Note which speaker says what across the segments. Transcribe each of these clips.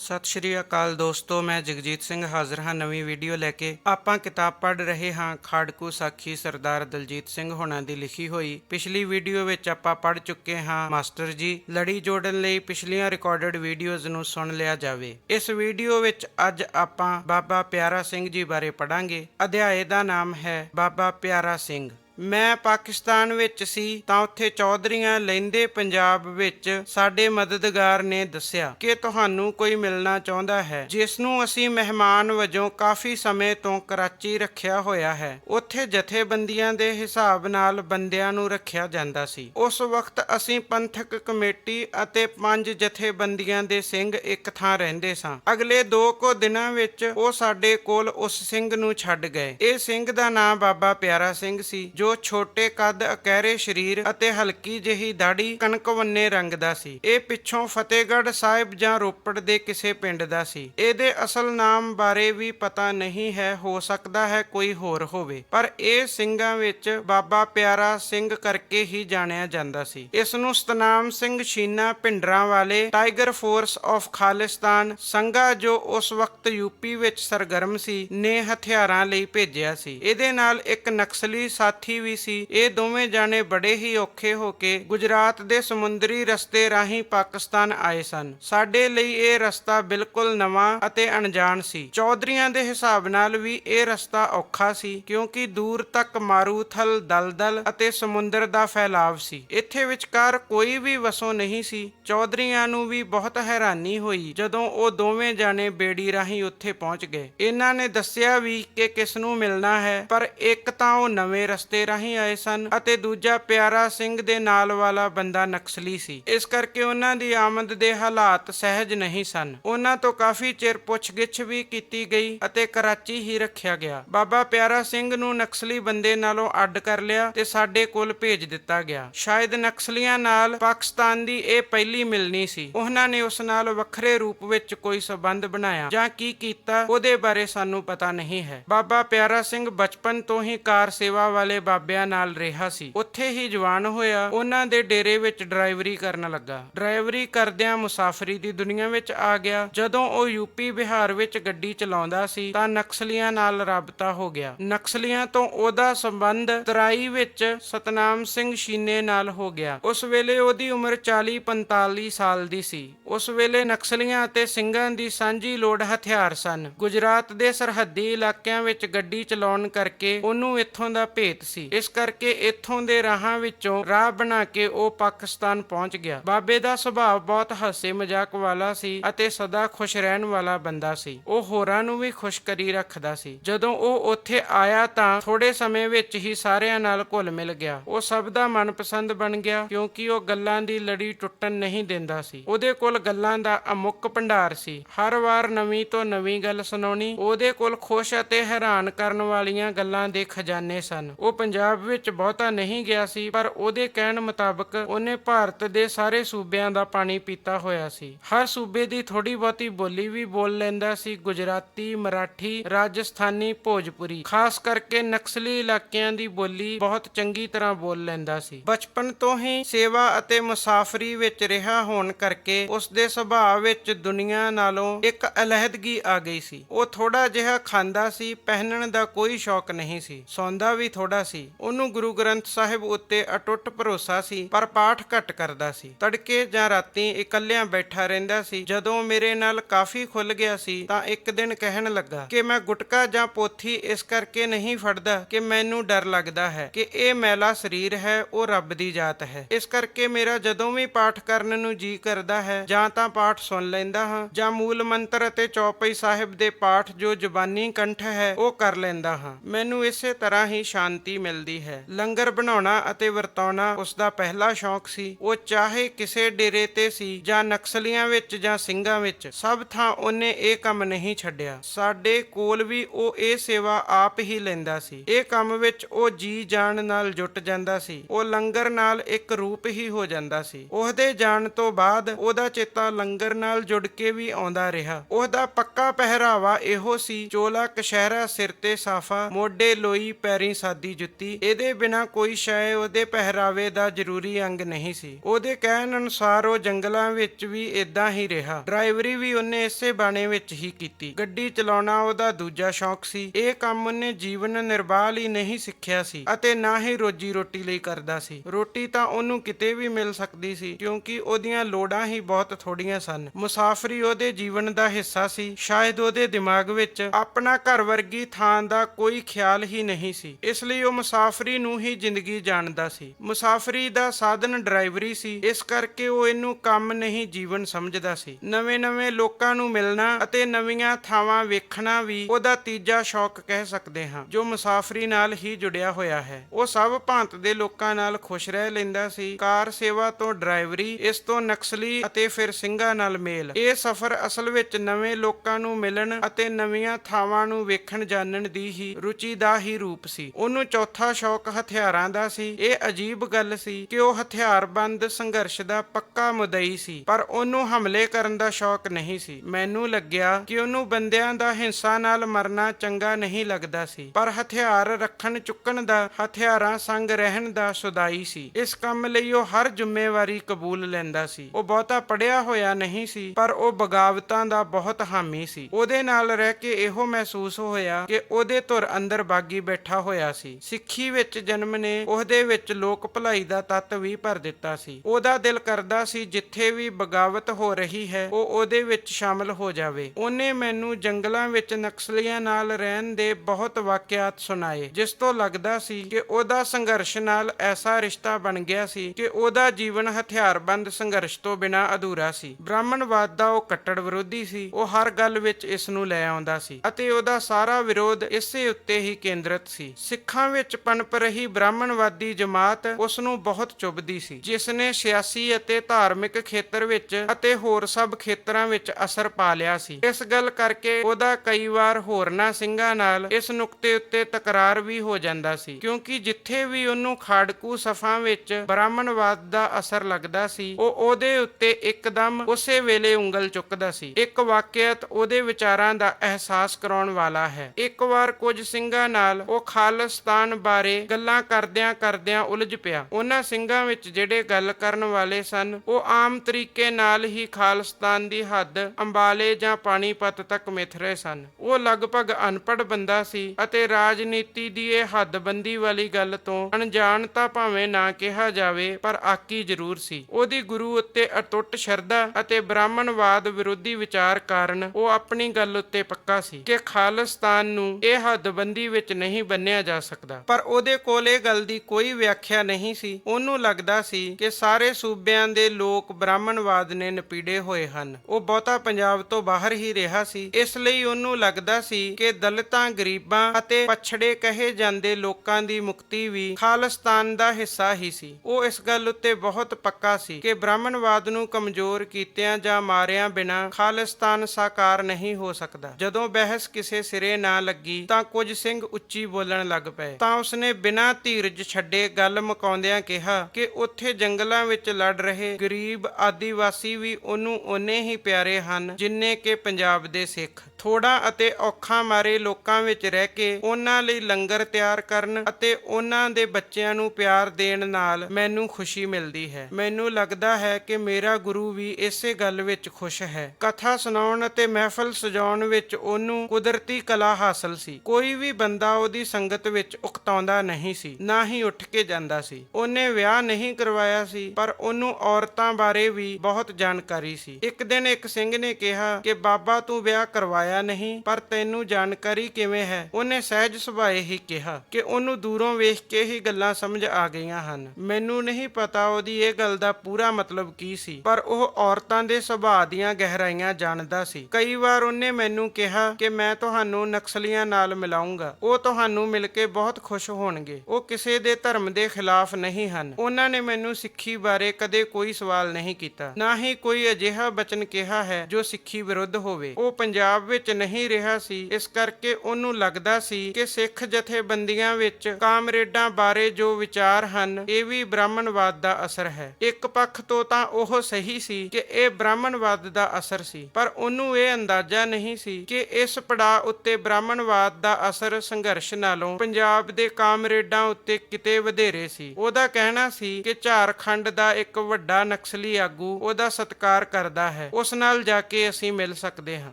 Speaker 1: ਸਤਿ ਸ਼੍ਰੀ ਅਕਾਲ ਦੋਸਤੋ, ਮੈਂ ਜਗਜੀਤ ਸਿੰਘ ਹਾਜ਼ਰ ਹਾਂ ਨਵੀਂ ਵੀਡੀਓ ਲੈ ਕੇ। ਆਪਾਂ ਕਿਤਾਬ ਪੜ੍ਹ ਰਹੇ ਹਾਂ, ਖਾੜਕੂ ਸਾਖੀ ਸਰਦਾਰ ਦਲਜੀਤ ਸਿੰਘ ਹੋਣਾ ਦੀ ਲਿਖੀ ਹੋਈ। ਪਿਛਲੀ ਵੀਡੀਓ ਵਿੱਚ ਆਪਾਂ ਪੜ੍ਹ ਚੁੱਕੇ ਹਾਂ, ਮਾਸਟਰ ਜੀ, ਲੜੀ ਜੋੜਨ ਲਈ ਪਿਛਲੀਆਂ ਰਿਕਾਰਡਡ ਵੀਡੀਓਜ਼ ਨੂੰ ਸੁਣ ਲਿਆ ਜਾਵੇ। ਇਸ ਵੀਡੀਓ ਵਿੱਚ ਅੱਜ ਆਪਾਂ ਬਾਬਾ ਪਿਆਰਾ ਸਿੰਘ ਜੀ ਬਾਰੇ ਪੜਾਂਗੇ ਅਧਿਆਏ ਦਾ ਨਾਮ ਹੈ, ਬਾਬਾ ਪਿਆਰਾ ਸਿੰਘ। ਮੈਂ ਪਾਕਿਸਤਾਨ ਵਿੱਚ ਸੀ, ਤਾਂ ਉੱਥੇ ਚੌਧਰੀਆਂ ਲੈਂਦੇ ਪੰਜਾਬ ਵਿੱਚ ਸਾਡੇ ਮਦਦਗਾਰ ਨੇ ਦੱਸਿਆ ਕਿ ਤੁਹਾਨੂੰ ਕੋਈ ਮਿਲਣਾ ਚਾਹੁੰਦਾ ਹੈ, ਜਿਸ ਨੂੰ ਅਸੀਂ ਮਹਿਮਾਨ ਵਜੋਂ ਕਾਫੀ ਸਮੇਂ ਤੋਂ ਕਰਾਚੀ ਰੱਖਿਆ ਹੋਇਆ ਹੈ। ਉੱਥੇ ਜਥੇਬੰਦੀਆਂ ਦੇ ਹਿਸਾਬ ਨਾਲ ਬੰਦਿਆਂ ਨੂੰ ਰੱਖਿਆ ਜਾਂਦਾ ਸੀ। ਉਸ ਵਕਤ ਅਸੀਂ ਪੰਥਕ ਕਮੇਟੀ ਅਤੇ ਪੰਜ ਜਥੇਬੰਦੀਆਂ ਦੇ ਸਿੰਘ ਇੱਕ ਥਾਂ ਰਹਿੰਦੇ ਸਾਂ। ਅਗਲੇ 2 ਕੁ ਦਿਨਾਂ ਵਿੱਚ ਉਹ ਸਾਡੇ ਕੋਲ ਉਸ ਸਿੰਘ ਨੂੰ ਛੱਡ ਗਏ। ਇਹ ਸਿੰਘ ਦਾ ਨਾਮ ਬਾਬਾ ਪਿਆਰਾ ਸਿੰਘ ਸੀ, ਜੋ ਛੋਟੇ ਕੱਦ ਅਕਹਿਰੇ ਸਰੀਰ ਅਤੇ ਹਲਕੀ ਜਿਹੀ ਦਾੜੀ ਕਣਕਵੰਨੇ ਰੰਗ ਦਾ ਸੀ। ਇਹ ਪਿੱਛੋਂ ਫਤਿਹਗੜ੍ਹ ਸਾਹਿਬ ਜਾਂ ਰੋਪੜ ਦੇ ਕਿਸੇ ਪਿੰਡ ਦਾ ਸੀ। ਇਹਦੇ ਅਸਲ ਨਾਮ ਬਾਰੇ ਵੀ ਪਤਾ ਨਹੀਂ ਹੈ, ਹੋ ਸਕਦਾ ਹੈ ਕੋਈ ਹੋਰ ਹੋਵੇ। ਪਰ ਇਹ ਸਿੰਘਾਂ ਵਿੱਚ ਬਾਬਾ ਪਿਆਰਾ ਸਿੰਘ ਕਰਕੇ ਹੀ ਜਾਣਿਆ ਜਾਂਦਾ ਸੀ। ਇਸ ਨੂੰ ਸਤਨਾਮ ਸਿੰਘ ਸ਼ੀਨਾ ਭਿੰਡਰਾਂ ਵਾਲੇ tiger force of Khalistan Sangha ਜੋ ਉਸ ਵਕਤ ਯੂਪੀ ਵਿੱਚ ਸਰਗਰਮ ਸੀ, ਨੇ ਹਥਿਆਰਾਂ ਲਈ ਭੇਜਿਆ ਸੀ। ਇਹਦੇ ਨਾਲ ਇੱਕ ਨਕਸਲੀ ਸਾਥੀ ਵੀ ਸੀ। ਇਹ ਦੋਵੇਂ ਜਾਣੇ ਬੜੇ ਹੀ ਔਖੇ ਹੋ ਕੇ ਗੁਜਰਾਤ ਦੇ ਸਮੁੰਦਰੀ ਰਸਤੇ ਰਾਹੀਂ ਪਾਕਿਸਤਾਨ ਆਏ ਸਨ। ਸਾਡੇ ਲਈ ਇਹ ਰਸਤਾ ਬਿਲਕੁਲ ਨਵਾਂ ਅਤੇ ਅਣਜਾਣ ਸੀ। ਚੌਧਰੀਆਂ ਦੇ ਹਿਸਾਬ ਨਾਲ ਵੀ ਇਹ ਰਸਤਾ ਔਖਾ ਸੀ ਕਿਉਂਕਿ ਦੂਰ ਤੱਕ ਮਾਰੂਥਲ, ਦਲਦਲ ਅਤੇ ਸਮੁੰਦਰ ਦਾ ਫੈਲਾਵ ਸੀ। ਇੱਥੇ ਵਿਚਕਾਰ ਕੋਈ ਵੀ ਵਸੋਂ ਨਹੀਂ ਸੀ। ਚੌਧਰੀਆਂ ਨੂੰ ਵੀ ਬਹੁਤ ਹੈਰਾਨੀ ਹੋਈ ਜਦੋਂ ਉਹ ਦੋਵੇਂ ਜਾਣੇ ਬੇੜੀ ਰਾਹੀਂ ਉੱਥੇ ਪਹੁੰਚ ਗਏ। ਇਹਨਾਂ ਨੇ ਦੱਸਿਆ ਵੀ ਕਿ ਕਿਸ ਨੂੰ ਮਿਲਣਾ ਹੈ, ਪਰ ਇੱਕ ਤਾਂ ਉਹ ਨਵੇਂ ਰਸਤੇ ਰਾਹੀਂ ਆਏ ਸਨ ਅਤੇ ਦੂਜਾ ਪਿਆਰਾ ਸਿੰਘ ਦੇ ਨਾਲ ਵਾਲਾ ਬੰਦਾ ਨਕਸਲੀ ਸੀ। ਇਸ ਕਰਕੇ ਉਹਨਾਂ ਦੀ ਆਮਦ ਦੇ ਹਾਲਾਤ ਸਹਿਜ ਨਹੀਂ ਸਨ। ਉਹਨਾਂ ਤੋਂ ਕਾਫੀ ਚਿਰ ਪੁੱਛਗਿੱਛ ਵੀ ਕੀਤੀ ਗਈ ਅਤੇ ਕਰਾਚੀ ਹੀ ਰੱਖਿਆ ਗਿਆ। ਬਾਬਾ ਪਿਆਰਾ ਸਿੰਘ ਨੂੰ ਨਕਸਲੀ ਬੰਦੇ ਨਾਲੋਂ ਅੱਡ ਕਰ ਲਿਆ ਤੇ ਸਾਡੇ ਕੋਲ ਭੇਜ ਦਿੱਤਾ ਗਿਆ। ਸ਼ਾਇਦ ਨਕਸਲੀਆਂ ਨਾਲ ਪਾਕਿਸਤਾਨ ਦੀ ਇਹ ਪਹਿਲੀ ਮਿਲਣੀ ਸੀ। ਉਹਨਾਂ ਨੇ ਉਸ ਨਾਲ ਵੱਖਰੇ ਰੂਪ ਵਿੱਚ ਕੋਈ ਸਬੰਧ ਬਣਾਇਆ ਜਾਂ ਕੀ ਕੀਤਾ, ਉਹਦੇ ਬਾਰੇ ਸਾਨੂੰ ਪਤਾ ਨਹੀਂ ਹੈ। ਬਾਬਾ ਪਿਆਰਾ ਸਿੰਘ ਬਚਪਨ ਤੋਂ ਹੀ ਕਾਰ ਸੇਵਾ ਵਾਲੇ ਬਾਬਿਆਂ ਨਾਲ ਰਿਹਾ ਸੀ। ਉੱਥੇ ਹੀ ਜਵਾਨ ਹੋਇਆ, ਉਹਨਾਂ ਦੇ ਡੇਰੇ ਵਿੱਚ ਡਰਾਈਵਰੀ ਕਰਨ ਲੱਗਾ। ਡਰਾਈਵਰੀ ਕਰਦਿਆਂ ਮੁਸਾਫਰੀ ਦੀ ਦੁਨੀਆ ਵਿੱਚ ਆ ਗਿਆ। ਜਦੋਂ ਉਹ ਯੂਪੀ ਬਿਹਾਰ ਵਿੱਚ ਗੱਡੀ ਚਲਾਉਂਦਾ ਸੀ, ਤਾਂ ਨਕਸਲੀਆਂ ਨਾਲ ਰਾਬਤਾ ਹੋ ਗਿਆ। ਨਕਸਲੀਆਂ ਤੋਂ ਉਹਦਾ ਸੰਬੰਧ ਤਰਾਈ ਵਿੱਚ ਸਤਨਾਮ ਸਿੰਘ ਸ਼ੀਨੇ ਨਾਲ ਹੋ ਗਿਆ। ਉਸ ਵੇਲੇ ਉਹਦੀ ਉਮਰ 40 45 ਸਾਲ ਦੀ ਸੀ। ਉਸ ਵੇਲੇ ਨਕਸਲੀਆਂ ਅਤੇ ਸਿੰਘਾਂ ਦੀ ਸਾਂਝੀ ਲੋੜ ਹਥਿਆਰ ਸਨ। ਗੁਜਰਾਤ ਦੇ ਸਰਹੱਦੀ ਇਲਾਕਿਆਂ ਵਿੱਚ ਗੱਡੀ ਚਲਾਉਣ ਕਰਕੇ ਉਹਨੂੰ ਇੱਥੋਂ ਦਾ ਭੇਤ ਸੀ। ਇਸ ਕਰਕੇ ਇੱਥੋਂ ਦੇ ਰਾਹਾਂ ਵਿੱਚੋਂ ਰਾਹ ਬਣਾ ਕੇ ਉਹ ਪਾਕਿਸਤਾਨ ਪਹੁੰਚ ਗਿਆ। ਬਾਬੇ ਦਾ ਸੁਭਾਅ ਬਹੁਤ ਹਾਸੇ ਮਜ਼ਾਕ ਵਾਲਾ ਸੀ ਅਤੇ ਸਦਾ ਖੁਸ਼ ਰਹਿਣ ਵਾਲਾ ਬੰਦਾ ਸੀ। ਉਹ ਹੋਰਾਂ ਨੂੰ ਵੀ ਖੁਸ਼ ਕਰੀ ਰੱਖਦਾ ਸੀ। ਜਦੋਂ ਉਹ ਉੱਥੇ ਆਇਆ ਤਾਂ ਥੋੜੇ ਸਮੇਂ ਵਿੱਚ ਹੀ ਸਾਰਿਆਂ ਨਾਲ ਘੁਲ ਮਿਲ ਗਿਆ। ਉਹ ਸਭ ਦਾ ਮਨਪਸੰਦ ਬਣ ਗਿਆ ਕਿਉਂਕਿ ਉਹ ਗੱਲਾਂ ਦੀ ਲੜੀ ਟੁੱਟਣ ਨਹੀਂ ਦਿੰਦਾ ਸੀ। ਉਹਦੇ ਕੋਲ ਗੱਲਾਂ ਦਾ ਅਮੁੱਕ ਭੰਡਾਰ ਸੀ। ਹਰ ਵਾਰ ਨਵੀਂ ਤੋਂ ਨਵੀਂ ਗੱਲ ਸੁਣਾਉਣੀ, ਉਹਦੇ ਕੋਲ ਖੁਸ਼ ਅਤੇ ਹੈਰਾਨ ਕਰਨ ਵਾਲੀਆਂ ਗੱਲਾਂ ਦੇ ਖਜ਼ਾਨੇ ਸਨ। ਉਹ ਪੰਜਾਬ ਵਿੱਚ ਬਹੁਤਾ ਨਹੀਂ ਗਿਆ ਸੀ, ਪਰ ਉਹਦੇ ਕਹਿਣ ਮੁਤਾਬਕ ਉਹਨੇ ਭਾਰਤ ਦੇ ਸਾਰੇ ਸੂਬਿਆਂ ਦਾ ਪਾਣੀ ਪੀਤਾ ਹੋਇਆ ਸੀ। ਹਰ ਸੂਬੇ ਦੀ ਥੋੜੀ ਬਹੁਤੀ ਬੋਲੀ ਵੀ ਬੋਲ ਲੈਂਦਾ ਸੀ, ਗੁਜਰਾਤੀ, ਮਰਾਠੀ, ਰਾਜਸਥਾਨੀ, ਭੋਜਪੁਰੀ। ਖਾਸ ਕਰਕੇ ਨਕਸਲੀ ਇਲਾਕਿਆਂ ਦੀ ਬੋਲੀ ਬਹੁਤ ਚੰਗੀ ਤਰ੍ਹਾਂ ਬੋਲ ਲੈਂਦਾ ਸੀ। ਬਚਪਨ ਤੋਂ ਹੀ ਸੇਵਾ ਅਤੇ ਮੁਸਾਫਰੀ ਵਿੱਚ ਰਿਹਾ ਹੋਣ ਕਰਕੇ ਉਸ ਦੇ ਸੁਭਾਅ ਵਿੱਚ ਦੁਨੀਆ ਨਾਲੋਂ ਇੱਕ ਅਲਹਿਦਗੀ ਆ ਗਈ ਸੀ। ਉਹ ਥੋੜਾ ਜਿਹਾ ਖਾਂਦਾ ਸੀ, ਪਹਿਨਣ ਦਾ ਕੋਈ ਸ਼ੌਕ ਨਹੀਂ ਸੀ। ਸੌਂਦਾ ਵੀ ਥੋੜਾ ਸੀ। ਉਹਨੂੰ ਗੁਰੂ ਗ੍ਰੰਥ ਸਾਹਿਬ ਉੱਤੇ ਅਟੁੱਟ ਭਰੋਸਾ ਸੀ, ਪਰ ਪਾਠ ਘੱਟ ਕਰਦਾ ਸੀ। ਤੜਕੇ ਜਾਂ ਰਾਤੀ ਇਕੱਲਿਆਂ ਬੈਠਾ ਰਹਿੰਦਾ ਸੀ। ਜਦੋਂ ਮੇਰੇ ਨਾਲ ਕਾਫੀ ਖੁੱਲ ਗਿਆ ਸੀ, ਤਾਂ ਇੱਕ ਦਿਨ ਕਹਿਣ ਲੱਗਾ ਕਿ ਮੈਂ ਗੁਟਕਾ ਜਾਂ ਪੋਥੀ ਇਸ ਕਰਕੇ ਨਹੀਂ ਫੜਦਾ ਕਿ ਮੈਨੂੰ ਡਰ ਲੱਗਦਾ ਹੈ ਕਿ ਇਹ ਮੈਲਾ ਸਰੀਰ ਹੈ, ਉਹ ਰੱਬ ਦੀ ਜਾਤ ਹੈ। ਇਸ ਕਰਕੇ ਮੇਰਾ ਜਦੋਂ ਵੀ ਪਾਠ ਕਰਨ ਨੂੰ ਜੀ ਕਰਦਾ ਹੈ, ਜਾਂ ਤਾਂ ਪਾਠ ਸੁਣ ਲੈਂਦਾ ਹਾਂ, ਜਾਂ ਮੂਲ ਮੰਤਰ ਅਤੇ ਚੌਪਈ ਸਾਹਿਬ ਦੇ ਪਾਠ ਜੋ ਜਬਾਨੀ ਕੰਠ ਹੈ, ਉਹ ਕਰ ਲੈਂਦਾ ਹਾਂ। ਮੈਨੂੰ ਇਸੇ ਤਰ੍ਹਾਂ ਹੀ ਸ਼ਾਂਤੀ ਮਿਲ ਮਿਲਦੀ ਹੈ। ਲੰਗਰ ਬਣਾਉਣਾ ਅਤੇ ਵਰਤਾਉਣਾ ਉਸ ਦਾ ਪਹਿਲਾ ਸ਼ੌਂਕ ਸੀ। ਉਹ ਚਾਹੇ ਕਿਸੇ ਡੇਰੇ ਤੇ ਸੀ ਜਾਂ ਨਕਸਲੀਆਂ ਵਿੱਚ ਜਾਂ ਸਿੰਘਾਂ ਵਿੱਚ, ਸਭ ਥਾਂ ਉਹਨੇ ਇਹ ਕੰਮ ਨਹੀਂ ਛੱਡਿਆ। ਸਾਡੇ ਕੋਲ ਵੀ ਉਹ ਇਹ ਸੇਵਾ ਆਪ ਹੀ ਲੈਂਦਾ ਸੀ। ਇਹ ਕੰਮ ਵਿੱਚ ਉਹ ਜੀ ਜਾਨ ਨਾਲ ਜੁਟ ਜਾਂਦਾ ਸੀ। ਉਹ ਲੰਗਰ ਨਾਲ ਇੱਕ ਰੂਪ ਹੀ ਹੋ ਜਾਂਦਾ ਸੀ। ਉਹਦੇ ਜਾਣ ਤੋਂ ਬਾਅਦ ਉਹਦਾ ਚੇਤਾ ਲੰਗਰ ਨਾਲ ਜੁੜ ਕੇ ਵੀ ਆਉਂਦਾ ਰਿਹਾ। ਉਹਦਾ ਪੱਕਾ ਪਹਿਰਾਵਾ ਇਹੋ ਸੀ, ਚੋਲਾ ਕਸ਼ਹਿਰਾ ਸਿਰ ਤੇ ਸਾਫਾ, ਮੋਢੇ ਲੋਈ ਪੈਰੀ ਸਾਦੀ ਜੁੱਤੀ। ਇਹਦੇ ਬਿਨਾ ਕੋਈ ਸ਼ੈ ਉਹਦੇ ਪਹਿਰਾਵੇ ਦਾ ਜ਼ਰੂਰੀ ਅੰਗ ਨਹੀਂ ਸੀ। ਉਹਦੇ ਕਹਿਣ ਅਨੁਸਾਰ ਉਹ ਜੰਗਲਾਂ ਵਿੱਚ ਵੀ ਇਦਾਂ ਹੀ ਰਿਹਾ। ਡਰਾਈਵਰੀ ਵੀ ਉਹਨੇ ਇਸੇ ਬਾਣੇ ਵਿੱਚ ਹੀ ਕੀਤੀ। ਗੱਡੀ ਚਲਾਉਣਾ ਉਹਦਾ ਦੂਜਾ ਸ਼ੌਂਕ ਸੀ। ਇਹ ਕੰਮ ਉਹਨੇ ਜੀਵਨ ਨਿਰਵਾਹ ਲਈ ਨਹੀਂ ਸਿੱਖਿਆ ਸੀ ਅਤੇ ਨਾ ਹੀ ਰੋਜੀ ਰੋਟੀ ਲਈ ਕਰਦਾ ਸੀ। ਰੋਟੀ ਤਾਂ ਉਹਨੂੰ ਕਿਤੇ ਵੀ ਮਿਲ ਸਕਦੀ ਸੀ, ਕਿਉਂਕਿ ਉਹਦੀਆਂ ਲੋੜਾਂ ਹੀ ਬਹੁਤ ਥੋੜੀਆਂ ਸਨ। ਮੁਸਾਫਰੀ ਉਹਦੇ ਜੀਵਨ ਦਾ ਹਿੱਸਾ ਸੀ। ਸ਼ਾਇਦ ਉਹਦੇ ਦਿਮਾਗ ਵਿੱਚ ਆਪਣਾ ਘਰ ਵਰਗੀ ਥਾਂ ਦਾ ਕੋਈ ਖਿਆਲ ਹੀ ਨਹੀਂ ਸੀ। ਇਸ ਲਈ ਉਹ ਮੁਸਾਫਰੀ ਨੂੰ ਹੀ ਜ਼ਿੰਦਗੀ ਜਾਣਦਾ ਸੀ। ਮੁਸਾਫਰੀ ਦਾ ਸਾਧਨ ਡਰਾਈਵਰੀ ਸੀ। ਇਸ ਕਰਕੇ ਉਹ ਇਹਨੂੰ ਕੰਮ ਨਹੀਂ ਜੀਵਨ ਸਮਝਦਾ ਸੀ। ਨਵੇਂ-ਨਵੇਂ ਲੋਕਾਂ ਨੂੰ ਮਿਲਣਾ ਅਤੇ ਨਵੀਆਂ ਥਾਵਾਂ ਵੇਖਣਾ ਵੀ ਉਹਦਾ ਤੀਜਾ ਸ਼ੌਕ ਕਹਿ ਸਕਦੇ ਹਾਂ, ਜੋ ਮੁਸਾਫਰੀ ਨਾਲ ਹੀ ਜੁੜਿਆ ਹੋਇਆ ਹੈ। ਉਹ ਸਭ ਭਾਂਤ ਦੇ ਲੋਕਾਂ ਨਾਲ ਖੁਸ਼ ਰਹਿ ਲੈਂਦਾ ਸੀ। ਕਾਰ ਸੇਵਾ ਤੋਂ ਡਰਾਈਵਰੀ, ਇਸ ਤੋਂ ਨਕਸਲੀ ਅਤੇ ਫਿਰ ਸਿੰਘਾਂ ਨਾਲ ਮੇਲ। ਇਹ ਸਫ਼ਰ ਅਸਲ ਵਿੱਚ ਨਵੇਂ ਲੋਕਾਂ ਨੂੰ ਮਿਲਣ ਅਤੇ ਨਵੀਆਂ ਥਾਵਾਂ ਨੂੰ ਵੇਖਣ ਜਾਣਨ ਦੀ ਹੀ ਰੁਚੀ ਦਾ ਹੀ ਰੂਪ ਸੀ। ਉਹਨੂੰ ਚੌਥਾ ਸ਼ੌਕ ਹਥਿਆਰਾਂ ਦਾ ਸੀ। ਇਹ ਅਜੀਬ ਗੱਲ ਸੀ ਕਿ ਉਹ ਹਥਿਆਰਬੰਦ ਸੰਘਰਸ਼ ਦਾ ਪੱਕਾ ਮੁਦਈ ਸੀ, ਪਰ ਉਹਨੂੰ ਹਮਲੇ ਕਰਨ ਦਾ ਸ਼ੌਕ ਨਹੀਂ ਸੀ। ਮੈਨੂੰ ਲੱਗਿਆ ਕਿ ਉਹਨੂੰ ਬੰਦਿਆਂ ਦਾ ਹਿੰਸਾ ਨਾਲ ਮਰਨਾ ਚੰਗਾ ਨਹੀਂ ਲੱਗਦਾ ਸੀ, ਪਰ ਹਥਿਆਰ ਰੱਖਣ ਚੁੱਕਣ ਦਾ, ਹਥਿਆਰਾਂ ਸੰਗ ਰਹਿਣ ਦਾ ਸੁਦਾਈ ਸੀ। ਇਸ ਕੰਮ ਲਈ ਉਹ ਹਰ ਜ਼ਿੰਮੇਵਾਰੀ ਕਬੂਲ ਲੈਂਦਾ ਸੀ। ਉਹ ਬਹੁਤਾ ਪੜਿਆ ਹੋਇਆ ਨਹੀਂ ਸੀ, ਪਰ ਉਹ ਬਗਾਵਤਾਂ ਦਾ ਬਹੁਤ ਹਾਮੀ ਸੀ। ਉਹਦੇ ਨਾਲ ਰਹਿ ਕੇ ਇਹੋ ਮਹਿਸੂਸ ਹੋਇਆ ਕਿ ਉਹਦੇ ਧੁਰ ਅੰਦਰ ਬਾਗੀ ਬੈਠਾ ਹੋਇਆ ਸੀ। ਸਿੱਖੀ ਵਿੱਚ ਜਨਮ ਨੇ, ਉਹਦੇ ਵਿੱਚ ਲੋਕ ਭਲਾਈ ਦਾ ਤੱਤ ਵੀ ਭਰ ਦਿੱਤਾ ਸੀ। ਉਹਦਾ ਦਿਲ ਕਰਦਾ ਸੀ ਜਿੱਥੇ ਵੀ ਬਗਾਵਤ ਹੋ ਰਹੀ ਹੈ, ਉਹ ਉਹਦੇ ਵਿੱਚ ਸ਼ਾਮਲ ਹੋ ਜਾਵੇ। ਉਹਨੇ ਮੈਨੂੰ ਜੰਗਲਾਂ ਵਿੱਚ ਨਕਸਲੀਆਂ ਨਾਲ ਰਹਿਣ ਦੇ ਬਹੁਤ ਵਾਕਿਆਤ ਸੁਣਾਏ, ਜਿਸ ਤੋਂ ਲੱਗਦਾ ਸੀ ਕਿ ਉਹਦਾ ਸੰਘਰਸ਼ ਨਾਲ ਐਸਾ ਰਿਸ਼ਤਾ ਬਣ ਗਿਆ ਸੀ ਕਿ ਉਹਦਾ ਜੀਵਨ ਹਥਿਆਰਬੰਦ ਸੰਘਰਸ਼ ਤੋਂ ਬਿਨਾਂ ਅਧੂਰਾ ਸੀ। ਬ੍ਰਾਹਮਣਵਾਦ ਦਾ ਉਹ ਕੱਟੜ ਵਿਰੋਧੀ ਸੀ, ਉਹ ਹਰ ਗੱਲ ਵਿੱਚ ਇਸ ਨੂੰ ਲੈ ਆਉਂਦਾ ਸੀ ਅਤੇ ਉਹਦਾ ਸਾਰਾ ਵਿਰੋਧ ਇਸੇ ਉੱਤੇ ਹੀ ਕੇਂਦਰਿਤ ਸੀ। ਸਿੱਖਾਂ ਵਿੱਚ ਪਨਪ ਰਹੀ ਬ੍ਰਾਹਮਣਵਾਦੀ ਜਮਾਤ ਉਸ ਨੂੰ ਬਹੁਤ ਚੁਭਦੀ ਸੀ, ਜਿਸ ਨੇ ਸਿਆਸੀ ਅਤੇ ਧਾਰਮਿਕ ਖੇਤਰ ਵਿੱਚ ਅਤੇ ਹੋਰ ਸਭ ਖੇਤਰਾਂ ਵਿੱਚ ਅਸਰ ਪਾ ਲਿਆ ਸੀ। ਇਸ ਗੱਲ ਕਰਕੇ ਉਹਦਾ ਕਈ ਵਾਰ ਹੋਰਨਾਂ ਸਿੰਘਾਂ ਨਾਲ ਇਸ ਨੁਕਤੇ ਉੱਤੇ ਤਕਰਾਰ ਵੀ ਹੋ ਜਾਂਦਾ ਸੀ, ਕਿਉਂਕਿ ਜਿੱਥੇ ਵੀ ਉਹਨੂੰ ਖਾੜਕੂ ਸਫਾਂ ਵਿੱਚ ਬ੍ਰਾਹਮਣਵਾਦ ਦਾ ਅਸਰ ਲੱਗਦਾ ਸੀ, ਉਹ ਉਹਦੇ ਉੱਤੇ ਇੱਕਦਮ ਉਸੇ ਵੇਲੇ ਉਂਗਲ ਚੁੱਕਦਾ ਸੀ। ਇੱਕ ਵਾਕਿਆਤ ਉਹਦੇ ਵਿਚਾਰਾਂ ਦਾ ਅਹਿਸਾਸ ਕਰਾਉਣ ਵਾਲਾ ਹੈ। ਇੱਕ ਵਾਰ ਕੁਝ ਸਿੰਘਾਂ ਨਾਲ ਉਹ ਖਾਲਿਸਤਾਨ ਬਾਰੇ ਗੱਲਾਂ ਕਰਦਿਆਂ ਕਰਦਿਆਂ ਉਲਝ ਪਿਆ। ਉਹਨਾਂ ਸਿੰਘਾਂ ਵਿੱਚ ਜਿਹੜੇ ਗੱਲ ਕਰਨ ਵਾਲੇ ਸਨ, ਉਹ ਆਮ ਤਰੀਕੇ ਨਾਲ ਹੀ ਖਾਲਸਤਾਨ ਦੀ ਹੱਦ, ਅੰਬਾਲੇ ਜਾਂ ਪਾਣੀਪਤ ਤੱਕ ਮਿਥ ਰਹੇ ਸਨ। ਉਹ ਲਗਭਗ ਅਨਪੜ੍ਹ ਬੰਦਾ ਸੀ ਅਤੇ ਰਾਜਨੀਤੀ ਦੀ ਇਹ ਹੱਦਬੰਦੀ ਵਾਲੀ ਗੱਲ ਤੋਂ ਅਣਜਾਣ ਤਾਂ ਭਾਵੇਂ ਨਾ ਕਿਹਾ ਜਾਵੇ, ਪਰ ਆਕੀ ਜ਼ਰੂਰ ਸੀ। ਉਹਦੀ ਗੁਰੂ ਉੱਤੇ ਅਟੁੱਟ ਸ਼ਰਧਾ ਅਤੇ ਬ੍ਰਾਹਮਣਵਾਦ ਵਿਰੋਧੀ ਵਿਚਾਰ ਕਾਰਨ ਉਹ ਆਪਣੀ ਗੱਲ ਉੱਤੇ ਪੱਕਾ ਸੀ ਕਿ ਖਾਲਸਤਾਨ ਨੂੰ ਇਹ ਹੱਦਬੰਦੀ ਵਿੱਚ ਨਹੀਂ ਬੰਨਿਆ ਜਾ ਸਕਦਾ। ਪਰ ਉਹਦੇ ਕੋਲ ਇਹ ਗੱਲ ਦੀ ਕੋਈ ਵਿਆਖਿਆ ਨਹੀਂ ਸੀ। ਉਹਨੂੰ ਲੱਗਦਾ ਸੀ ਕਿ ਸਾਰੇ ਸੂਬਿਆਂ ਦੇ ਲੋਕ ਬ੍ਰਾਹਮਣਵਾਦ ਨੇ ਨਪੀੜੇ ਹੋਏ ਹਨ। ਉਹ ਬਹੁਤਾ ਪੰਜਾਬ ਤੋਂ ਬਾਹਰ ਹੀ ਰਿਹਾ ਸੀ। ਇਸ ਲਈ ਉਹਨੂੰ ਲੱਗਦਾ ਸੀ ਕਿ ਦਲਿਤਾਂ, ਗਰੀਬਾਂ ਅਤੇ ਪਛੜੇ ਕਹੇ ਜਾਂਦੇ ਲੋਕਾਂ ਦੀ ਮੁਕਤੀ ਵੀ ਖਾਲਿਸਤਾਨ ਦਾ ਹਿੱਸਾ ਹੀ ਸੀ। ਉਹ ਇਸ ਗੱਲ ਉੱਤੇ ਬਹੁਤ ਪੱਕਾ ਸੀ ਕਿ ਬ੍ਰਾਹਮਣਵਾਦ ਨੂੰ ਕਮਜ਼ੋਰ ਕੀਤਿਆਂ ਜਾਂ ਮਾਰਿਆਂ ਬਿਨਾਂ ਖਾਲਿਸਤਾਨ ਸਾਕਾਰ ਨਹੀਂ ਹੋ ਸਕਦਾ। ਜਦੋਂ ਬਹਿਸ ਕਿਸੇ ਸਿਰੇ ਨਾ ਲੱਗੀ ਤਾਂ ਕੁਝ ਸਿੰਘ ਉੱਚੀ ਬੋਲਣ ਲੱਗ ਪਏ। ਤਾਂ ਉਸਨੇ ਬਿਨਾਂ ਧੀਰਜ ਛੱਡੇ ਗੱਲ ਮੁਕਾਉਂਦਿਆਂ ਕਿਹਾ ਕਿ ਉੱਥੇ ਜੰਗਲਾਂ ਵਿੱਚ ਲੜ ਰਹੇ ਗਰੀਬ ਆਦੀਵਾਸੀ ਵੀ ਉਹਨੂੰ ਓਨੇ ਹੀ ਪਿਆਰੇ ਹਨ, ਜਿੰਨੇ ਕਿ ਪੰਜਾਬ ਦੇ ਸਿੱਖ। ਥੋੜਾ ਅਤੇ ਔਖਾ ਮਾਰੇ ਲੋਕਾਂ ਵਿੱਚ ਰਹਿ ਕੇ ਉਹਨਾਂ ਲਈ ਲੰਗਰ ਤਿਆਰ ਕਰਨ ਅਤੇ ਉਹਨਾਂ ਦੇ ਬੱਚਿਆਂ ਨੂੰ ਪਿਆਰ ਦੇਣ ਨਾਲ ਮੈਨੂੰ ਖੁਸ਼ੀ ਮਿਲਦੀ ਹੈ। ਮੈਨੂੰ ਲੱਗਦਾ ਹੈ ਕਿ ਮੇਰਾ ਗੁਰੂ ਵੀ ਇਸੇ ਗੱਲ ਵਿੱਚ ਖੁਸ਼ ਹੈ। ਕਥਾ ਸੁਣਾਉਣ ਅਤੇ ਮਹਿਫਲ ਸਜਾਉਣ ਵਿੱਚ ਉਹਨੂੰ ਕੁਦਰਤੀ ਕਲਾ ਹਾਸਲ ਸੀ। ਕੋਈ ਵੀ ਬੰਦਾ ਉਹਦੀ ਸੰਗਤ ਵਿੱਚ ਉਕਤਾਉਂਦਾ ਨਹੀਂ ਸੀ, ਨਾ ਹੀ ਉੱਠ ਕੇ ਜਾਂਦਾ ਸੀ। ਉਹਨੇ ਵਿਆਹ ਨਹੀਂ ਕਰਵਾਇਆ ਸੀ, ਪਰ ਉਹਨੂੰ ਔਰਤਾਂ ਬਾਰੇ ਵੀ ਬਹੁਤ ਜਾਣਕਾਰੀ ਸੀ। ਇੱਕ ਦਿਨ ਇੱਕ ਸਿੰਘ ਨੇ ਕਿਹਾ ਕਿ, ਬਾਬਾ, ਤੂੰ ਵਿਆਹ ਕਰਵਾਇਆ ਨਹੀਂ, ਪਰ ਤੈਨੂੰ ਜਾਣਕਾਰੀ ਕਿਵੇਂ ਹੈ? ਉਹਨੇ ਸਹਿਜ ਸੁਭਾਏ ਹੀ ਕਿਹਾ ਕਿ ਉਹਨੂੰ ਦੂਰੋਂ ਵੇਖ ਕੇ ਹੀ ਗੱਲਾਂ ਸਮਝ ਆ ਗਈਆਂ ਹਨ। ਮੈਨੂੰ ਨਹੀਂ ਪਤਾ ਉਹਦੀ ਇਹ ਗੱਲ ਦਾ ਪੂਰਾ ਮਤਲਬ ਕੀ ਸੀ, ਪਰ ਉਹ ਔਰਤਾਂ ਦੇ ਸੁਭਾਅ ਦੀਆਂ ਗਹਿਰਾਈਆਂ ਜਾਣਦਾ ਸੀ। ਕਈ ਵਾਰ ਉਹਨੇ ਮੈਨੂੰ ਕਿਹਾ ਕਿ, ਮੈਂ ਤੁਹਾਨੂੰ ਨਕਸਲੀਆਂ ਨਾਲ ਮਿਲਾਉਂਗਾ ਉਹ ਤੁਹਾਨੂੰ ਮਿਲ ਕੇ ਬਹੁਤ ਖੁਸ਼ ਖੁਸ਼ ਹੋਣਗੇ। ਉਹ ਕਿਸੇ ਦੇ ਧਰਮ ਦੇ ਖਿਲਾਫ ਨਹੀਂ ਹਨ। ਉਹਨਾਂ ਨੇ ਮੈਨੂੰ ਸਿੱਖੀ ਬਾਰੇ ਕਦੇ ਕੋਈ ਸਵਾਲ ਨਹੀਂ ਕੀਤਾ। ਨਾ ਹੀ ਕੋਈ ਅਜਿਹਾ ਬਚਨ ਕਿਹਾ ਹੈ ਜੋ ਸਿੱਖੀ ਵਿਰੁੱਧ ਹੋਵੇ। ਉਹ ਪੰਜਾਬ ਵਿੱਚ ਨਹੀਂ ਰਿਹਾ ਸੀ। ਇਸ ਕਰਕੇ ਉਹਨੂੰ ਲੱਗਦਾ ਸੀ ਕਿ ਸਿੱਖ ਜਥੇਬੰਦੀਆਂ ਵਿੱਚ ਕਾਮਰੇਡਾਂ ਬਾਰੇ ਜੋ ਵਿਚਾਰ ਹਨ, ਇਹ ਵੀ ਬ੍ਰਾਹਮਣਵਾਦ ਦਾ ਅਸਰ ਹੈ। ਇੱਕ ਪੱਖ ਤੋਂ ਤਾਂ ਉਹ ਸਹੀ ਸੀ ਕਿ ਇਹ ਬ੍ਰਾਹਮਣਵਾਦ ਦਾ ਅਸਰ ਸੀ। ਪਰ ਉਹਨੂੰ ਇਹ ਅੰਦਾਜ਼ਾ ਨਹੀਂ ਸੀ ਕਿ ਇਸ ਪੜਾਅ ਉੱਤੇ ਬ੍ਰਾਹਮਣਵਾਦ ਦਾ ਅਸਰ ਸੰਘਰਸ਼ ਨਾਲੋਂ ਪੰਜਾਬ ਦੇ ਕਾਮਰੇਡਾਂ ਉੱਤੇ ਕਿਤੇ ਵਧੇਰੇ ਸੀ। ਉਹਦਾ ਕਹਿਣਾ ਸੀ ਕਿ ਝਾਰਖੰਡ ਦਾ ਇੱਕ ਵੱਡਾ ਨਕਸਲੀ ਆਗੂ ਉਹਦਾ ਸਤਿਕਾਰ ਕਰਦਾ ਹੈ। ਉਸ ਨਾਲ ਜਾ ਕੇ ਅਸੀਂ ਮਿਲ ਸਕਦੇ ਹਾਂ।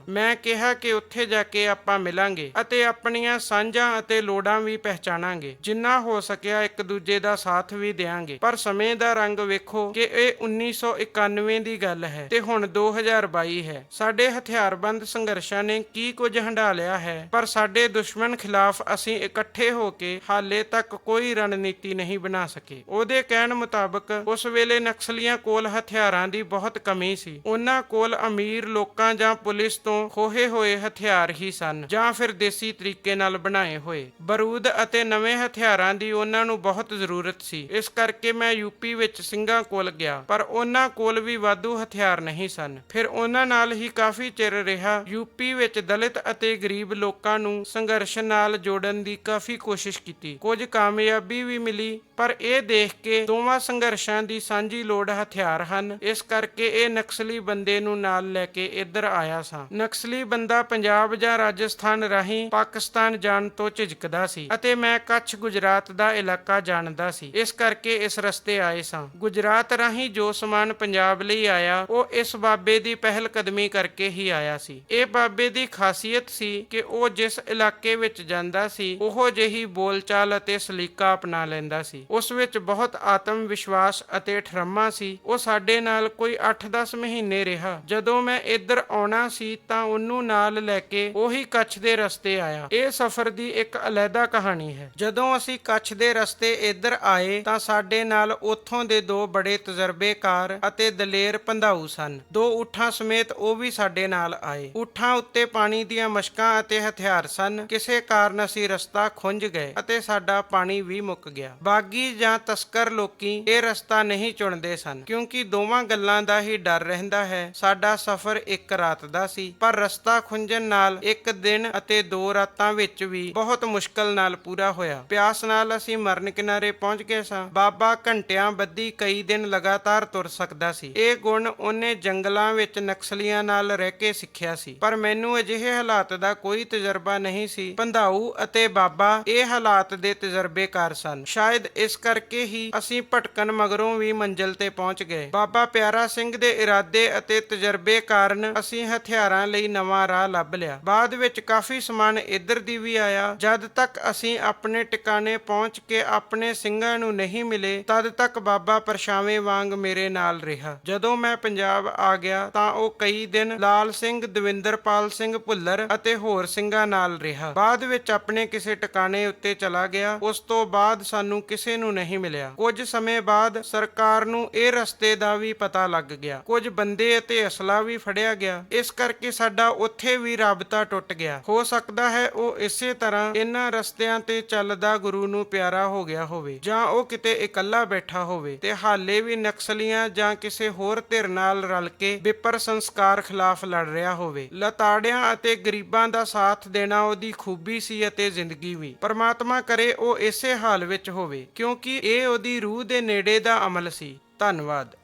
Speaker 1: ਮੈਂ ਕਿਹਾ ਕਿ ਉੱਥੇ ਜਾ ਕੇ ਆਪਾਂ ਮਿਲਾਂਗੇ ਅਤੇ ਆਪਣੀਆਂ ਸਾਂਝਾਂ ਅਤੇ ਲੋੜਾਂ ਵੀ ਪਹਿਚਾਣਾਂਗੇ। ਜਿੰਨਾ ਹੋ ਸਕਿਆ ਇੱਕ ਦੂਜੇ ਦਾ ਸਾਥ ਵੀ ਦੇਾਂਗੇ ਪਰ ਸਮੇਂ ਦਾ ਰੰਗ ਵੇਖੋ ਕਿ ਇਹ 1991 ਦੀ ਗੱਲ ਹੈ ਤੇ ਹੁਣ 2022 ਹੈ। ਸਾਡੇ ਹਥਿਆਰਬੰਦ ਸੰਘਰਸ਼ਾਂ ਨੇ ਕੀ ਕੁਝ ਹੰਢਾ ਲਿਆ ਹੈ? ਪਰ ਸਾਡੇ ਦੁਸ਼ਮਣ ਖਿਲਾਫ ਅਸੀਂ ਇਕੱਠੇ ਹੋ ਕੇ ਹਾਲੇ ਤੱਕ ਕੋਈ ਰਣਨੀਤੀ ਨਹੀਂ ਬਣਾ ਸਕੇ। ਉਹਦੇ ਕਹਿਣ ਮੁਤਾਬਕ ਉਸ ਵੇਲੇ ਨਕਸਲੀਆਂ ਕੋਲ ਹਥਿਆਰਾਂ ਦੀ ਬਹੁਤ ਕਮੀ ਸੀ। ਉਹਨਾਂ ਕੋਲ ਅਮੀਰ ਲੋਕਾਂ ਜਾਂ ਪੁਲਿਸ ਤੋਂ ਖੋਹੇ ਹੋਏ ਹਥਿਆਰ ਹੀ ਸਨ ਜਾਂ ਫਿਰ ਦੇਸੀ ਤਰੀਕੇ ਨਾਲ ਬਣਾਏ ਹੋਏ। ਬਰੂਦ ਅਤੇ ਨਵੇਂ ਹਥਿਆਰਾਂ ਦੀ ਉਹਨਾਂ ਨੂੰ ਬਹੁਤ ਜ਼ਰੂਰਤ ਸੀ। ਇਸ ਕਰਕੇ ਮੈਂ ਯੂਪੀ ਵਿੱਚ ਸਿੰਘਾਂ ਕੋਲ ਗਿਆ, ਪਰ ਉਹਨਾਂ ਕੋਲ ਵੀ ਵਾਧੂ ਹਥਿਆਰ ਨਹੀਂ ਸਨ। ਫਿਰ ਉਹਨਾਂ ਨਾਲ ਹੀ ਕਾਫੀ ਚਿਰ ਰਿਹਾ। ਯੂਪੀ ਵਿੱਚ ਦਲਿਤ ਅਤੇ ਗਰੀਬ ਲੋਕਾਂ ਨੂੰ ਸੰਘਰਸ਼ ਨਾਲ ਜੋੜਨ ਦੀ ਕਾਫੀ ਕੋਸ਼ਿਸ਼ ਕੀਤੀ। ਕੁਝ ਕਾਮਯਾਬੀ ਵੀ ਮਿਲੀ। ਪਰ ਇਹ ਦੇਖ ਕੇ ਦੋਵਾਂ ਸੰਘਰਸ਼ਾਂ ਦੀ ਸਾਂਝੀ ਲੋੜ ਹਥਿਆਰ ਹਨ। ਇਸ ਕਰਕੇ ਇਹ ਨਕਸਲੀ ਬੰਦੇ ਨੂੰ ਨਾਲ ਲੈ ਕੇ ਇੱਧਰ ਆਇਆ ਸਾਂ। ਨਕਸਲੀ ਬੰਦਾ ਪੰਜਾਬ ਜਾਂ ਰਾਜਸਥਾਨ ਰਾਹੀਂ ਪਾਕਿਸਤਾਨ ਜਾਣ ਤੋਂ ਝਿਜਕਦਾ ਸੀ ਅਤੇ ਮੈਂ ਕੱਛ ਗੁਜਰਾਤ ਦਾ ਇਲਾਕਾ ਜਾਣਦਾ ਸੀ। ਇਸ ਕਰਕੇ ਇਸ ਰਸਤੇ ਆਏ ਸਾਂ। ਗੁਜਰਾਤ ਰਾਹੀਂ ਜੋ ਸਮਾਨ ਪੰਜਾਬ ਲਈ ਆਇਆ, ਉਹ ਇਸ ਬਾਬੇ ਦੀ ਪਹਿਲ ਕਦਮੀ ਕਰਕੇ ਹੀ ਆਇਆ ਸੀ। ਇਹ ਬਾਬੇ ਦੀ ਖਾਸੀਅਤ ਸੀ ਕਿ ਉਹ ਜਿਸ ਇਲਾਕੇ ਵਿੱਚ ਜਾਂਦਾ ਸੀ, ਉਹੋ ਜਿਹੀ ਬੋਲਚਾਲ ਅਤੇ ਸਲੀਕਾ ਅਪਣਾ ਲੈਂਦਾ ਸੀ। ਉਸ ਵਿੱਚ ਬਹੁਤ ਆਤਮ ਵਿਸ਼ਵਾਸ ਅਤੇ ਠਰਮਾ ਸੀ। ਉਹ ਸਾਡੇ ਨਾਲ ਕੋਈ 8-10 ਮਹੀਨੇ ਰਿਹਾ। ਜਦੋਂ ਮੈਂ ਇੱਧਰ ਆਉਣਾ ਸੀ ਤਾਂ ਉਹਨੂੰ ਨਾਲ ਲੈ ਕੇ ਉਹੀ ਕੱਛ ਦੇ ਰਸਤੇ ਆਇਆ। ਇਹ ਸਫ਼ਰ ਦੀ ਇੱਕ ਅਲੱਗਾ ਕਹਾਣੀ ਹੈ। ਜਦੋਂ ਅਸੀਂ ਕੱਛ ਦੇ ਰਸਤੇ ਇੱਧਰ ਆਏ ਤਾਂ ਸਾਡੇ ਨਾਲ ਉੱਥੋਂ ਦੇ ਦੋ ਬੜੇ ਤਜਰਬੇਕਾਰ ਅਤੇ ਦਲੇਰ ਪੰਧਾਊ ਸਨ। ਦੋ ਊਠਾਂ ਸਮੇਤ ਉਹ ਵੀ ਸਾਡੇ ਨਾਲ ਆਏ। ਊਠਾਂ ਉੱਤੇ ਪਾਣੀ ਦੀਆਂ ਮਸ਼ਕਾਂ ਅਤੇ ਹਥਿਆਰ ਸਨ। ਕਿਸੇ ਕਾਰਨ ਅਸੀਂ ਰਸਤਾ ਖੁੰਝ ਗਏ ਅਤੇ ਸਾਡਾ ਪਾਣੀ ਵੀ ਮੁੱਕ ਗਿਆ। ਬਾਗੀ ਜਾਂ ਤਸਕਰ ਲੋਕੀ ਇਹ ਰਸਤਾ ਨਹੀਂ ਚੁਣਦੇ ਸਨ। ਕਿਉਂਕਿ ਦੋਵਾਂ ਗੱਲਾਂ ਦਾ ਹੀ ਡਰ ਰਹਿੰਦਾ ਹੈ। ਸਾਡਾ ਸਫ਼ਰ ਇੱਕ ਰਾਤ ਦਾ ਸੀ, ਪਰ ਰਸਤਾ ਖੁੰਝਣ ਨਾਲ ਇੱਕ ਦਿਨ ਅਤੇ ਦੋ ਰਾਤਾਂ ਵਿੱਚ ਵੀ ਬਹੁਤ ਮੁਸ਼ਕਲ ਨਾਲ ਪੂਰਾ ਹੋਇਆ। ਪਿਆਸ ਨਾਲ ਅਸੀਂ ਮਰਨ ਕਿਨਾਰੇ ਪਹੁੰਚ ਗਏ ਸਾਂ। ਬਾਬਾ ਘੰਟਿਆਂ ਬੱਧੀ ਕਈ ਦਿਨ ਲਗਾਤਾਰ ਤੁਰ ਸਕਦਾ ਸੀ। ਇਹ ਗੁਣ ਉਹਨੇ ਜੰਗਲਾਂ ਵਿੱਚ ਨਕਸਲੀਆਂ ਨਾਲ ਰਹਿ ਕੇ ਸਿੱਖਿਆ ਸੀ। ਪਰ ਮੈਨੂੰ ਅਜਿਹੇ ਹਾਲਾਤ ਦਾ ਕੋਈ ਤਜਰਬਾ ਨਹੀਂ ਸੀ। ਪੰਧਾਊ ਅਤੇ ਬਾਬਾ ਇਹ ਹਾਲਾਤ ਦੇ ਤਜਰਬੇਕਾਰ ਸਨ। ਸ਼ਾਇਦ ਇਸ ਕਰਕੇ ਹੀ ਅਸੀਂ ਭਟਕਣ ਮਗਰੋਂ ਵੀ ਮੰਜ਼ਿਲ ਤੇ ਪਹੁੰਚ ਗਏ। ਬਾਬਾ ਪਿਆਰਾ ਸਿੰਘ ਦੇ ਇਰਾਦੇ ਅਤੇ ਤਜਰਬੇ ਕਾਰਨ ਅਸੀਂ ਹਥਿਆਰਾਂ ਲਈ ਨਵਾਂ ਰਾਹ ਲੱਭ ਲਿਆ। ਬਾਅਦ ਵਿੱਚ ਕਾਫੀ ਸਮਾਨ ਇੱਧਰ ਦੀ ਵੀ ਆਇਆ। ਜਦ ਤੱਕ ਅਸੀਂ ਆਪਣੇ ਟਿਕਾਣੇ ਪਹੁੰਚ ਕੇ ਆਪਣੇ ਸਿੰਘਾਂ ਨੂੰ ਨਹੀਂ ਮਿਲੇ, ਤਦ ਤੱਕ ਬਾਬਾ ਪਰਛਾਵੇਂ ਵਾਂਗ ਮੇਰੇ ਨਾਲ ਰਿਹਾ। ਜਦੋਂ ਮੈਂ ਪੰਜਾਬ ਆ ਗਿਆ, ਤਾਂ ਉਹ ਕਈ ਦਿਨ ਲਾਲ ਸਿੰਘ, ਦਵਿੰਦਰਪਾਲ ਸਿੰਘ ਭੁੱਲਰ ਅਤੇ ਹੋਰ ਸਿੰਘਾਂ ਨਾਲ ਰਿਹਾ। ਬਾਅਦ ਵਿੱਚ ਆਪਣੇ ਕਿਸੇ ਟਿਕਾਣੇ ਉੱਤੇ ਚਲਾ ਗਿਆ। ਉਸ ਤੋਂ ਬਾਅਦ ਸਾਨੂੰ ਕਿਸੇ ਨੂੰ ਨਹੀਂ ਮਿਲਿਆ। ਕੁਝ ਸਮੇਂ ਬਾਅਦ ਸਰਕਾਰ ਨੂੰ ਇਹ ਰਸਤੇ ਦਾ ਵੀ ਪਤਾ ਲੱਗ ਗਿਆ। ਕੁਝ ਬੰਦੇ ਅਤੇ ਅਸਲਾ ਵੀ ਫੜਿਆ ਗਿਆ। ਇਸ ਕਰਕੇ ਸਾਡਾ ਉੱਥੇ ਵੀ ਰਾਬਤਾ ਟੁੱਟ ਗਿਆ। ਹੋ ਸਕਦਾ ਹੈ ਉਹ ਇਸੇ ਤਰ੍ਹਾਂ ਇਹਨਾਂ ਰਸਤਿਆਂ ਤੇ ਚੱਲਦਾ ਗੁਰੂ ਨੂੰ ਪਿਆਰਾ ਹੋ ਗਿਆ ਹੋਵੇ ਜਾਂ ਉਹ ਕਿਤੇ ਇਕੱਲਾ ਬੈਠਾ ਹੋਵੇ ਤੇ ਹਾਲੇ ਵੀ ਨਕਸਲੀਆਂ ਜਾਂ ਕਿਸੇ ਹੋਰ ਧਿਰ ਨਾਲ ਰਲ ਕੇ ਵਿਪਰ ਸੰਸਕਾਰ ਖਿਲਾਫ ਲੜ ਰਿਹਾ ਹੋਵੇ। ਲਤਾੜਿਆਂ ਅਤੇ ਗਰੀਬਾਂ ਦਾ ਸਾਥ ਦੇਣਾ ਉਹਦੀ ਖੂਬੀ ਸੀ ਅਤੇ ਜ਼ਿੰਦਗੀ ਵੀ। ਪਰਮਾਤਮਾ ਕਰੇ ਉਹ ਇਸੇ ਹਾਲ ਵਿੱਚ ਹੋਵੇ। ਕਿਉਂਕਿ ਇਹ ਉਹਦੀ ਰੂਹ ਦੇ ਨੇੜੇ ਦਾ ਅਮਲ ਸੀ। ਧੰਨਵਾਦ।